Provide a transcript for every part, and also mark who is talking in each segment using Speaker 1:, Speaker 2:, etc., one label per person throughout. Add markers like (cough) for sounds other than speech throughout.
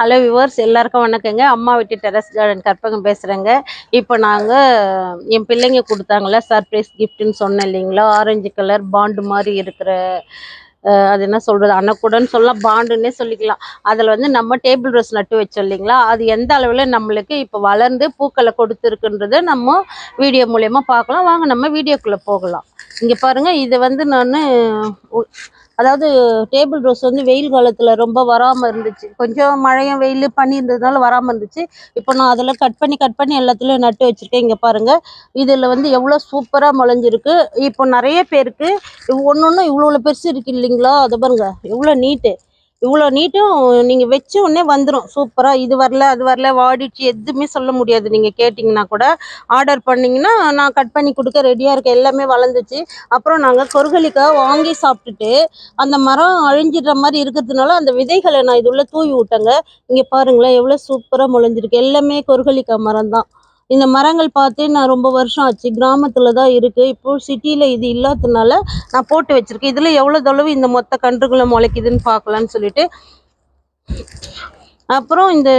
Speaker 1: Hello viewers எல்லாருக்கும் வணக்கங்க. அம்மா வீட்டு டெரஸ் கார்டன் கற்பகம் பேசுகிறேங்க இப்போ நாங்கள் என் பிள்ளைங்க கொடுத்தாங்களே சர்ப்ரைஸ் கிஃப்ட்டுன்னு சொன்னேன் இல்லைங்களா? ஆரஞ்சு கலர் பாண்டு மாதிரி இருக்கிற அது என்ன சொல்கிறது அன்னக்கூடன்னு சொல்லலாம் பாண்டுன்னே சொல்லிக்கலாம். அதில் வந்து நம்ம டேபிள் ரோஸ் நட்டு வச்சோம் இல்லைங்களா? அது எந்த அளவில் நம்மளுக்கு இப்போ வளர்ந்து பூக்களை கொடுத்துருக்குன்றதை நம்ம வீடியோ மூலயமா பார்க்கலாம். வாங்க நம்ம வீடியோக்குள்ளே போகலாம். இங்கே பாருங்கள் இது வந்து நான் அதாவது டேபிள் ரோஸ் வந்து வெயில் காலத்தில் ரொம்ப வராமல் இருந்துச்சு. கொஞ்சம் மழையும் வெயில் பனி இருந்ததுனால வராமல் இருந்துச்சு. இப்போ நான் அதெல்லாம் கட் பண்ணி கட் பண்ணி எல்லாத்துலேயும் நட்டு வச்சுருக்கேன். இங்கே பாருங்கள் இதில் வந்து எவ்வளோ சூப்பராக முளைஞ்சிருக்கு. இப்போ நிறைய பேருக்கு ஒன்று ஒன்று இவ்வளோ பெருசு இருக்கு இல்லைங்களா? அதை பாருங்கள் எவ்வளோ நீட்டு இவ்வளோ நீட்டும் நீங்கள் வச்ச உடனே வந்துடும் சூப்பராக இது வரல அது வரல வாடிச்சு எதுவுமே சொல்ல முடியாது. நீங்கள் கேட்டிங்கன்னா கூட ஆர்டர் பண்ணிங்கன்னா நான் கட் பண்ணி கொடுக்க ரெடியாக இருக்கேன். எல்லாமே வளர்ந்துச்சு. அப்புறம் நாங்கள் கொருகலிக்காய் வாங்கி சாப்பிட்டுட்டு அந்த மரம் அழிஞ்சிடுற மாதிரி இருக்கிறதுனால அந்த விதைகளை நான் இது உள்ள தூவி விட்டேங்க. இங்கே பாருங்களேன் எவ்வளோ சூப்பராக முளைஞ்சிருக்கு. எல்லாமே கொருகலிக்காய் மரம் தான் இந்த மரங்கள் பார்த்து நான் ரொம்ப வருஷம் ஆச்சு. கிராமத்தில் தான் இருக்குது இப்போ சிட்டியில் இது இல்லாததுனால நான் போட்டு வச்சிருக்கேன். இதில் எவ்வளோ தளவு இந்த மொத்த கன்றுகளை முளைக்குதுன்னு பார்க்கலான்னு சொல்லிட்டு. அப்புறம் இந்த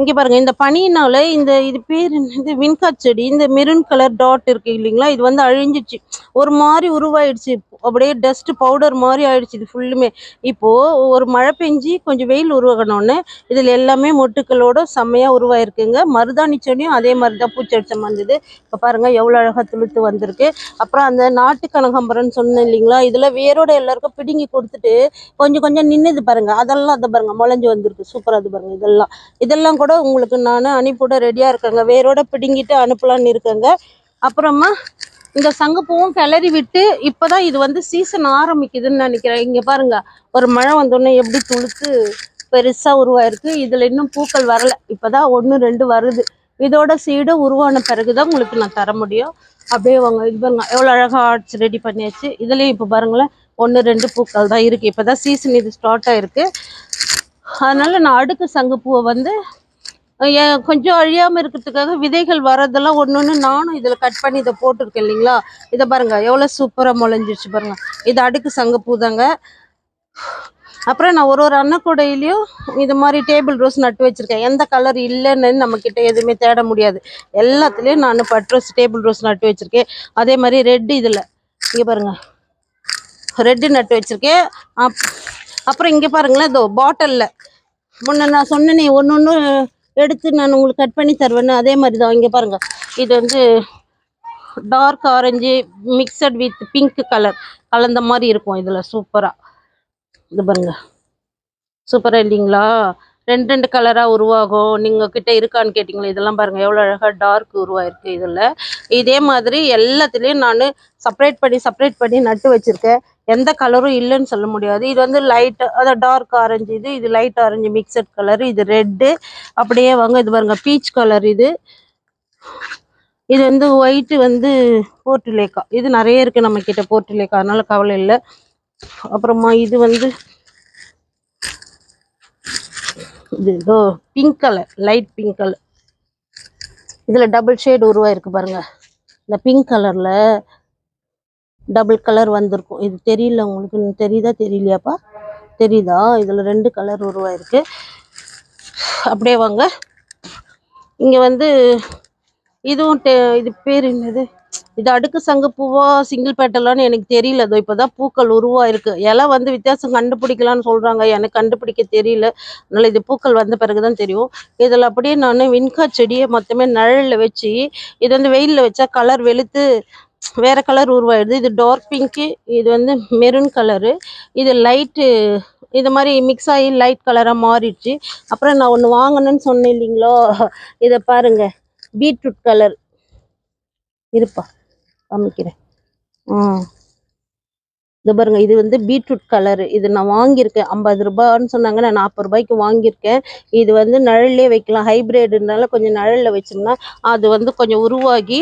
Speaker 1: இங்கே பாருங்க இந்த பனியினால இந்த இது பேர் என்னது? வின்கா செடி இந்த மெரூன் கலர் டாட் இருக்கு இல்லைங்களா? இது வந்து அழிஞ்சிச்சு. ஒரு மாதிரி உருவாயிடுச்சு அப்படியே டஸ்ட் பவுடர் மாதிரி ஆயிடுச்சு இது ஃபுல்லுமே. இப்போ ஒரு மழை பெஞ்சு கொஞ்சம் வெயில் உருவாகணும்னு இதில் எல்லாமே மொட்டுக்களோட செம்மையா உருவாயிருக்குங்க. மருதாணி செடியும் அதே மாதிரி தான் பூச்சடிச்சம் வந்தது இப்போ பாருங்க எவ்வளோ அழகா துளுத்து வந்திருக்கு. அப்புறம் அந்த நாட்டு கனகாம்பரம்னு சொன்னேன் இல்லைங்களா? இதில் வேரோட எல்லாருக்கும் பிடுங்கி கொடுத்துட்டு கொஞ்சம் கொஞ்சம் நின்னுது பாருங்க. அதெல்லாம் அதை பாருங்க முளைஞ்சு வந்திருக்கு. சூப்பராக அது பாருங்க இதெல்லாம். இதெல்லாம் கூட உங்களுக்கு நான் அனுப்பிவிட ரெடியாக இருக்கேங்க. வேரோட பிடுங்கிட்டு அனுப்பலான்னு இருக்கேங்க. அப்புறமா இந்த சங்குப்பூவும் கிளறி விட்டு இப்போ தான் இது வந்து சீசன் ஆரம்பிக்குதுன்னு நினைக்கிறேன். இங்கே பாருங்க ஒரு மழை வந்தோடனே எப்படி துளுத்து பெருசாக உருவாயிருக்கு. இதில் இன்னும் பூக்கள் வரலை. இப்போ தான் ஒன்று ரெண்டு வருது. இதோட சீடு உருவான பிறகு தான் உங்களுக்கு நான் தர முடியும். அப்படியே வாங்க இது பாருங்க எவ்வளோ அழகாக ஆர்ட்ஸ் ரெடி பண்ணியாச்சு. இதுலேயும் இப்போ பாருங்களேன் ஒன்று ரெண்டு பூக்கள் தான் இருக்குது இப்போ தான் சீசன் இது ஸ்டார்ட் ஆகிருக்கு அதனால் நான் அடுக்கு சங்குப்பூவை வந்து கொஞ்சம் அழியாமல் இருக்கிறதுக்காக விதைகள் வரதெல்லாம் ஒன்று ஒன்று நானும் இதில் கட் பண்ணி இதை போட்டிருக்கேன் இல்லைங்களா? இதை பாருங்கள் எவ்வளோ சூப்பராக முளைஞ்சிருச்சு பாருங்கள் இது அடுக்கு சங்கப்பூ தாங்க. அப்புறம் நான் ஒரு ஒரு அன்னக்கூடையிலையும் இது மாதிரி டேபிள் ரோஸ் நட்டு வச்சுருக்கேன். எந்த கலர் இல்லைன்னு நம்மக்கிட்ட எதுவுமே தேட முடியாது. எல்லாத்துலேயும் நான் பட் ரோஸ் டேபிள் ரோஸ் நட்டு வச்சுருக்கேன். அதே மாதிரி ரெட் இதில் இங்கே பாருங்க. ரெட்டு நட்டு வச்சுருக்கேன். அப் அப்புறம் இங்கே பாருங்களேன் இதோ பாட்டிலில் முன்ன நான் சொன்னேனே ஒன்று ஒன்று எடுத்து நான் உங்களுக்கு கட் பண்ணி தருவேன்னு அதே மாதிரி தான் இங்கே பாருங்க. இது வந்து dark orange mixed with pink colour கலந்த மாதிரி இருக்கும். இதில் சூப்பராக இது பாருங்கள் சூப்பராக இல்லைங்களா? ரெண்டு ரெண்டு கலராக உருவாகும். நீங்கள் கிட்ட இருக்கான்னு கேட்டிங்களே இதெல்லாம் பாருங்கள் எவ்வளோ அழகாக டார்க் உருவாயிருக்கு இதில். இதே மாதிரி எல்லாத்துலேயும் நான் செப்பரேட் பண்ணி செப்பரேட் பண்ணி நட்டு வச்சுருக்கேன். எந்த கலரும் இல்லைன்னு சொல்ல முடியாது. இது வந்து லைட் அதாவது டார்க் ஆரஞ்சு இது இது லைட் ஆரஞ்சு மிக்சட் கலர் இது ரெட்டு அப்படியே வாங்க இது பாருங்க பீச் கலர் இது. இது வந்து ஒயிட்டு வந்து போர்ட்டுலேக்கா இது நிறைய இருக்குது நம்ம கிட்ட போர்ட்டுலேக்கா அதனால கவலை இல்லை. அப்புறமா இது வந்து இது இதோ pink colour light pink colour இதில் டபுள் ஷேட் உருவாயிருக்கு பாருங்க. இந்த பிங்க் கலரில் டபுள் கலர் வந்திருக்கும். இது தெரியல உங்களுக்கு. தெரியுதா தெரியலையாப்பா? தெரியுதா? இதில் ரெண்டு கலர் உருவாயிருக்கு. அப்படியே வாங்க. இங்கே வந்து இதுவும் டெ இது பேர் என்னது? இது அடுக்கு சங்கு சங்குப்பூவா சிங்கிள் பேட்டலான்னு எனக்கு தெரியல. அதோ இப்போதான் பூக்கள் உருவாயிருக்கு. இலை வந்து வித்தியாசம் கண்டுபிடிக்கலாம்னு சொல்றாங்க. எனக்கு கண்டுபிடிக்க தெரியல. அதனால இது பூக்கள் வந்த பிறகுதான் தெரியும். இதில் அப்படியே நான் வின்கா செடியை மொத்தமே நிழல்ல வச்சு இது வந்து வெயிலில் வச்சா கலர் வெளுத்து வேற கலர் உருவாயிடுது. இது டார்க் பிங்க்கு இது வந்து மெரூன் கலரு இது லைட்டு இது மாதிரி மிக்ஸ் ஆகி லைட் கலராக மாறிடுச்சு. அப்புறம் நான் ஒன்று வாங்கணும்னு சொன்னேன் இல்லைங்களோ? இதை பாருங்க. பீட்ரூட் கலர் இருப்பா. காமிக்கிறேன். ஆ. இது பாருங்க இது வந்து பீட்ரூட் கலர். இது நான் வாங்கியிருக்கேன். ஐம்பது ரூபான்னு சொன்னாங்க நான் நாற்பது ரூபாய்க்கு வாங்கியிருக்கேன். இது வந்து நிழல்லே வைக்கலாம். ஹைப்ரிட்னால கொஞ்சம் நழலில் வச்சோம்னா அது வந்து கொஞ்சம் உருவாகி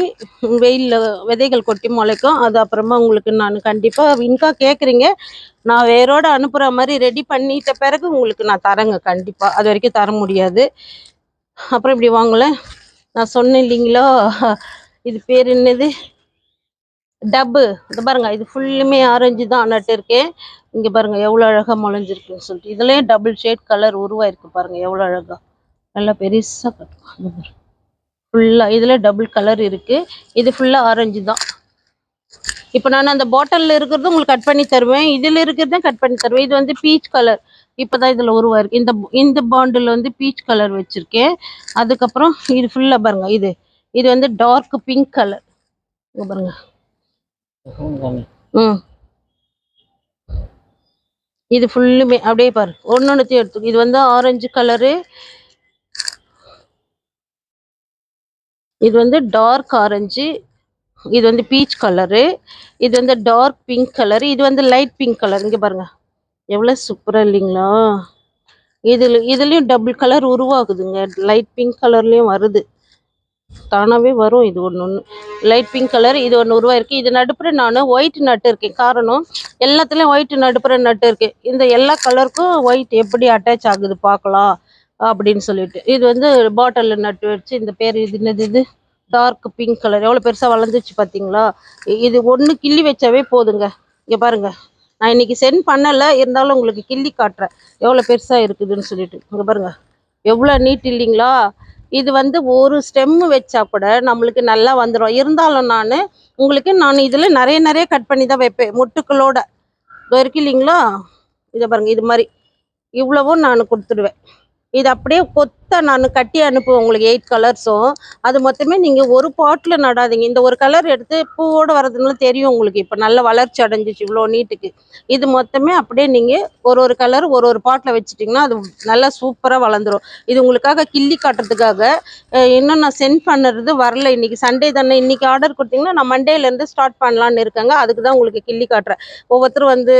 Speaker 1: வெயிலில் விதைகள் கொட்டி முளைக்கும். அது அப்புறமா உங்களுக்கு நான் கண்டிப்பாக வின்கா கேட்குறீங்க நான் வேரோட அனுப்புகிற மாதிரி ரெடி பண்ணிட்ட பிறகு உங்களுக்கு நான் தரேங்க கண்டிப்பாக அது வரைக்கும் தர முடியாது. அப்புறம் இப்படி வாங்கல. நான் சொன்னேன் இல்லைங்களா? இது பேர் என்னது? டப்பு. இது பாருங்க இது ஃபுல்லுமே ஆரஞ்சு தான் நட்டு இருக்கேன். இங்கே பாருங்க எவ்வளோ அழகாக முளைஞ்சிருக்குன்னு சொல்லிட்டு. இதுலேயும் டபுள் ஷேட் கலர் உருவாயிருக்கு பாருங்க எவ்வளோ அழகா. நல்லா பெருசாக கட்டும் ஃபுல்லாக இதில் டபுள் கலர் இருக்கு. இது ஃபுல்லாக ஆரஞ்சு தான். இப்போ நான் அந்த பாட்டிலில் இருக்கிறது உங்களுக்கு கட் பண்ணி தருவேன். இதில் இருக்கிறத கட் பண்ணி தருவேன். இது வந்து பீச் கலர் இப்போ தான் இதில் உருவாயிருக்கு. இந்த இந்த பாண்டில் வந்து பீச் கலர் வச்சுருக்கேன். அதுக்கப்புறம் இது ஃபுல்லாக பாருங்க இது. இது வந்து டார்க் பிங்க் கலர் பாருங்க. ம் இது ஃபுல்லுமே அப்படியே பாரு. ஒன்று ஒன்றுத்தையும் எடுத்து இது வந்து ஆரஞ்சு கலரு இது வந்து டார்க் ஆரஞ்சு இது வந்து பீச் கலரு இது வந்து டார்க் பிங்க் கலரு இது வந்து லைட் பிங்க் கலர் இங்கே பாருங்க. எவ்வளோ சூப்பராக இல்லைங்களா? இதில் இதுலேயும் டபுள் கலர் உருவாகுதுங்க. லைட் பிங்க் கலர்லேயும் வருது. தானாகவே வரும். இது ஒன்று ஒன்று லைட் பிங்க் கலர் இது ஒன்று உருவாயிருக்கு இது நடுப்புற நான் ஒயிட் நட்டு இருக்கேன். காரணம் எல்லாத்துலேயும் ஒயிட் நடுப்புற நட்டு இருக்கு. இந்த எல்லா கலருக்கும் ஒயிட் எப்படி அட்டாச் ஆகுது பார்க்கலாம் அப்படின்னு சொல்லிட்டு. இது வந்து பாட்டிலில் நட்டு வச்சு இந்த பேர் இது என்னது இது? டார்க் பிங்க் கலர் எவ்வளோ பெருசாக வளர்ந்துச்சு பார்த்தீங்களா இது ஒன்று கிள்ளி வச்சாவே போதுங்க. இங்கே பாருங்கள் நான் இன்னைக்கு சென்ட் பண்ணலை. இருந்தாலும் உங்களுக்கு கிள்ளி காட்டுறேன். எவ்வளோ பெருசாக இருக்குதுன்னு சொல்லிட்டு. இங்கே பாருங்கள் எவ்வளோ நீட் இல்லைங்களா? இது வந்து ஒரு ஸ்டெம்மு வச்சா கூட நம்மளுக்கு நல்லா வந்துடும் இருந்தாலும் நான் உங்களுக்கு நான் இதில் நிறைய நிறைய கட் பண்ணி தான் வைப்பேன். முட்டுக்களோட. இருக்கு இல்லைங்களா? இதை பாருங்க இது மாதிரி. இவ்வளவும் நான் கொடுத்துடுவேன். இது அப்படியே கொத்த நான் கட்டி அனுப்புவேன் உங்களுக்கு எயிட் கலர்ஸும் அது மொத்தமே நீங்கள் ஒரு பாட்டில் நடாதீங்க. இந்த ஒரு கலர் எடுத்து பூவோட வரதுனால தெரியும் உங்களுக்கு. இப்போ நல்ல வளர்ச்சி அடைஞ்சிச்சு இவ்வளோ நீட்டுக்கு. இது மொத்தமே அப்படியே நீங்கள் ஒரு ஒரு கலர் ஒரு ஒரு பாட்டில் வச்சுட்டிங்கன்னா அது நல்லா சூப்பராக வளர்ந்துரும். இது உங்களுக்காக கிள்ளி காட்டுறதுக்காக இன்னும் நான் சென்ட் பண்ணுறது வரல. இன்னைக்கு சண்டே தானே. இன்னைக்கு ஆர்டர் கொடுத்தீங்கன்னா நான் மண்டேலேருந்து ஸ்டார்ட் பண்ணலான்னு இருக்கேங்க. அதுக்கு தான் உங்களுக்கு கிள்ளி காட்டுறேன். ஒவ்வொருத்தரும் வந்து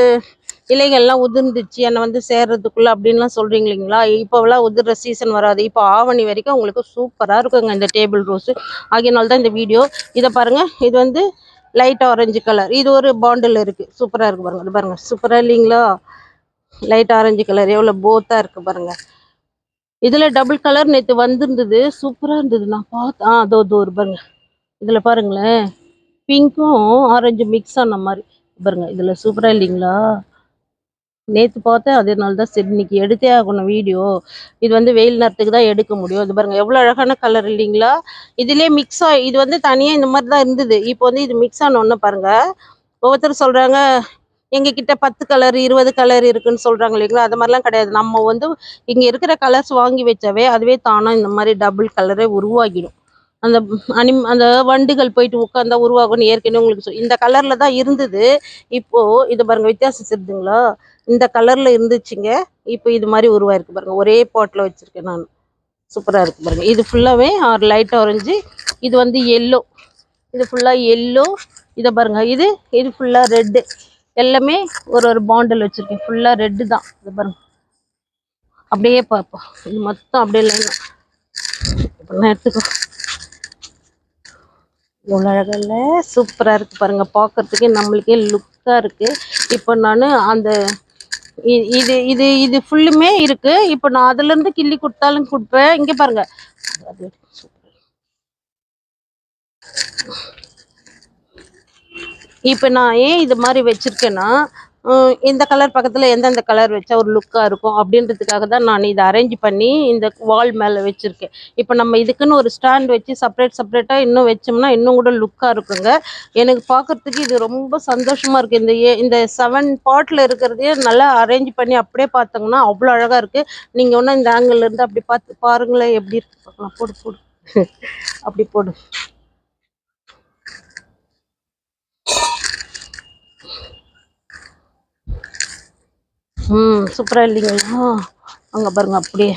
Speaker 1: இலைகள்லாம் உதிர்ந்துச்சு என்னை வந்து சேர்றதுக்குள்ள அப்படின்லாம் சொல்றீங்க இல்லைங்களா? இப்போவெல்லாம் உதிர்ற சீசன் வராது. இப்போ ஆவணி வரைக்கும் உங்களுக்கு சூப்பராக இருக்குங்க இந்த டேபிள் ரோஸு ஆகியனால தான் இந்த வீடியோ இதை பாருங்கள் இது வந்து லைட் ஆரஞ்சு கலர் இது ஒரு பாண்டில் இருக்குது சூப்பராக இருக்குது பாருங்கள் இது பாருங்கள் சூப்பராக இல்லைங்களா? லைட் ஆரஞ்சு கலர் எவ்வளோ போத்தாக இருக்குது பாருங்கள் இதில் டபுள் கலர் நேற்று வந்திருந்தது. சூப்பராக இருந்தது. நான் பார்த்தேன் ஆ அதோ அதோ ஒரு பாருங்க. இதில் பாருங்களேன். பிங்க்கும் ஆரஞ்சு மிக்ஸ் ஆன மாதிரி. பாருங்கள் இதில் சூப்பராக இல்லைங்களா? நேற்று பார்த்தேன் அதனால தான் சரி இன்னைக்கு எடுத்தே ஆகணும் வீடியோ. இது வந்து வெயில் நேரத்துக்கு தான் எடுக்க முடியும். இது பாருங்க எவ்வளோ அழகான கலர் இல்லைங்களா? இதுலேயே மிக்ஸ் ஆகி இது வந்து தனியாக இந்த மாதிரி தான் இருந்தது. இப்போ வந்து இது மிக்ஸ் ஆன ஒன்று பாருங்க ஒவ்வொருத்தர் சொல்கிறாங்க எங்ககிட்ட பத்து கலர் இருபது கலர் இருக்குன்னு சொல்கிறாங்க இல்லைங்களா? அது மாதிரிலாம் கிடையாது. நம்ம வந்து இங்கே இருக்கிற கலர்ஸ் வாங்கி வச்சாவே அதுவே தானாக இந்த மாதிரி டபுள் கலரே உருவாகிடும். அந்த அனிம் அந்த வண்டுகள் போயிட்டு உட்காந்தா உருவாகும்னு ஏற்கனவே உங்களுக்கு சொல் இந்த கலரில் தான் இருந்தது. இப்போ இது பாருங்க வித்தியாசம் தெரியுதுங்களா இந்த கலர்ல இருந்துச்சுங்க. இப்போ இது மாதிரி உருவாயிருக்கு பாருங்க. ஒரே பாட்டில் வச்சிருக்கேன் நான். சூப்பராக இருக்கு பாருங்க. இது ஃபுல்லாகவே லைட் ஆரஞ்சு இது வந்து எல்லோ இது ஃபுல்லாக எல்லோ இதை பாருங்க இது இது ஃபுல்லாக ரெட்டு எல்லாமே ஒரு ஒரு பாண்டில் வச்சுருக்கேன். ஃபுல்லாக ரெட்டு தான். இது பாருங்க. அப்படியே பார்ப்போம் இது மொத்தம் அப்படியே இல்லைங்க இப்போ நான் எடுத்துக்கோ. எவ்வளோ சூப்பராக இருக்குது பாருங்கள் பார்க்கறதுக்கே நம்மளுக்கே லுக்காக இருக்குது இப்போ நான் அந்த இது இது இது ஃபுல்லுமே இருக்குது இப்போ நான் அதுலேருந்து கிள்ளி கொடுத்தாலும் கொடுப்பேன். இங்கே பாருங்க. அது இப்போ நான் ஏன் இது மாதிரி வச்சுருக்கேன்னா இந்த கலர் பக்கத்தில் எந்தெந்த கலர் வச்சா ஒரு லுக்காக இருக்கும் அப்படின்றதுக்காக தான் நான் இதை அரேஞ்ச் பண்ணி இந்த வால் மேலே வச்சுருக்கேன். இப்போ நம்ம இதுக்குன்னு ஒரு ஸ்டாண்ட் வச்சு செப்பரேட் செப்பரேட்டாக இன்னும் வச்சோம்னா இன்னும் கூட லுக்காக இருக்குங்க. எனக்கு பார்க்கறதுக்கு இது ரொம்ப சந்தோஷமாக இருக்குது இந்த ஏ இந்த செவன் பாட்டில் இருக்கிறதையே நல்லா அரேஞ்ச் பண்ணி அப்படியே பார்த்தோங்கன்னா அவ்வளோ அழகாக இருக்குது நீங்கள் ஒன்றும் இந்த ஆங்கிள் இருந்து அப்படி பார்த்து பாருங்களேன் எப்படி இருக்கு. பார்க்கலாம் போடு போடு. (laughs) அப்படி போடு. ம் சூப்பராக இல்லைங்களா அங்கே பாருங்கள் அப்படியே.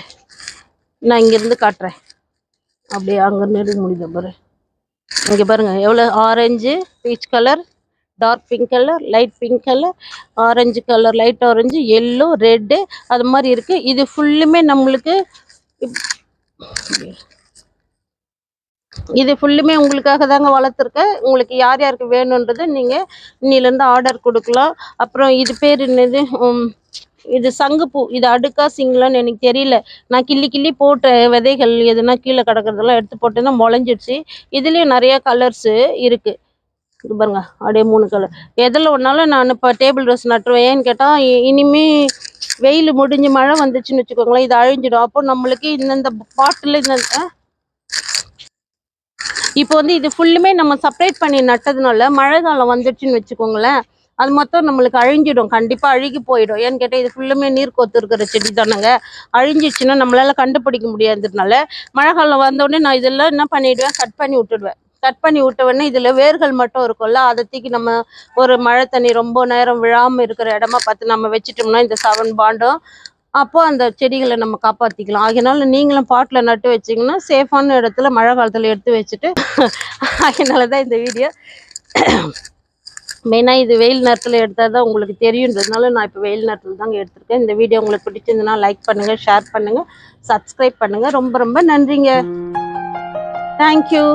Speaker 1: நான் இங்கேருந்து காட்டுறேன். அப்படியே அங்கே நெடு முடியுது பாரு. இங்கே பாருங்கள் எவ்வளோ? Orange peach colour dark pink colour light pink colour orange colour light orange yellow red அது மாதிரி இருக்குது இது ஃபுல்லுமே நம்மளுக்கு இப்- இது ஃபுல்லுமே உங்களுக்காக தாங்க வளர்த்துருக்கேன். உங்களுக்கு யார் யாருக்கு வேணுன்றது நீங்கள் இன்னிலேருந்து ஆர்டர் கொடுக்கலாம். அப்புறம் இது பேர் என்னது? இது சங்குப்பூ. இது அடுக்கா சிங்களான்னு எனக்கு தெரியல. நான் கிள்ளி கிள்ளி போட்ட விதைகள் எதுனா கீழே கிடக்கிறதெல்லாம் எடுத்து போட்டேன்னா முளைஞ்சிடுச்சு. இதுலேயும் நிறையா கலர்ஸு இருக்குது இது பாருங்க அப்படியே மூணு கலர் எதில் ஒன்றாலும் நான் இப்போ டேபிள் ரோஸ் நட்டுருவேன். ஏன்னு கேட்டால் இனிமே வெயில் முடிஞ்சு மழை வந்துச்சுன்னு வச்சுக்கோங்களேன். இது அழிஞ்சிடும். அப்போ நம்மளுக்கு இந்தந்த பாட்டில் இந்த இப்போ வந்து இது ஃபுல்லுமே நம்ம செப்பரேட் பண்ணி நட்டதுனால மழை காலம் வந்துடுச்சுன்னு வச்சுக்கோங்களேன். அது மொத்தம் நம்மளுக்கு அழிஞ்சிடும். கண்டிப்பாக அழுகி போயிடும். ஏன்னு கேட்டால் இது ஃபுல்லுமே நீர் கொத்து இருக்கிற செடி தானேங்க. அழிஞ்சிச்சுன்னா நம்மளால கண்டுபிடிக்க முடியாததுனால மழை காலம் வந்தோடனே நான் இதெல்லாம் என்ன பண்ணிவிடுவேன் கட் பண்ணி விட்டுடுவேன். கட் பண்ணி விட்ட உடனே இதில் வேர்கள் மட்டும் இருக்கும்ல அதை தூக்கி நம்ம ஒரு மழை தண்ணி ரொம்ப நேரம் விழாமல் இருக்கிற இடமா பார்த்து நம்ம வச்சிட்டோம்னா இந்த செவன் பாண்டும் அப்போ அந்த செடிகளை நம்ம காப்பாற்றிக்கலாம் அதனால நீங்களும் பாட்டில் நட்டு வச்சிங்கன்னா சேஃபான இடத்துல மழை காலத்தில் எடுத்து வச்சுட்டு (laughs) அதனால தான் இந்த வீடியோ. மெயினாக இது வெயில் நேரத்தில் எடுத்தால் தான் உங்களுக்கு தெரியுன்றதுனால நான் இப்போ வெயில் நேரத்தில் தாங்க எடுத்திருக்கேன். இந்த வீடியோ உங்களுக்கு பிடிச்சிருந்ததுன்னா லைக் பண்ணுங்கள் ஷேர் பண்ணுங்கள் சப்ஸ்கிரைப் பண்ணுங்கள் ரொம்ப ரொம்ப நன்றிங்க. தேங்க்யூ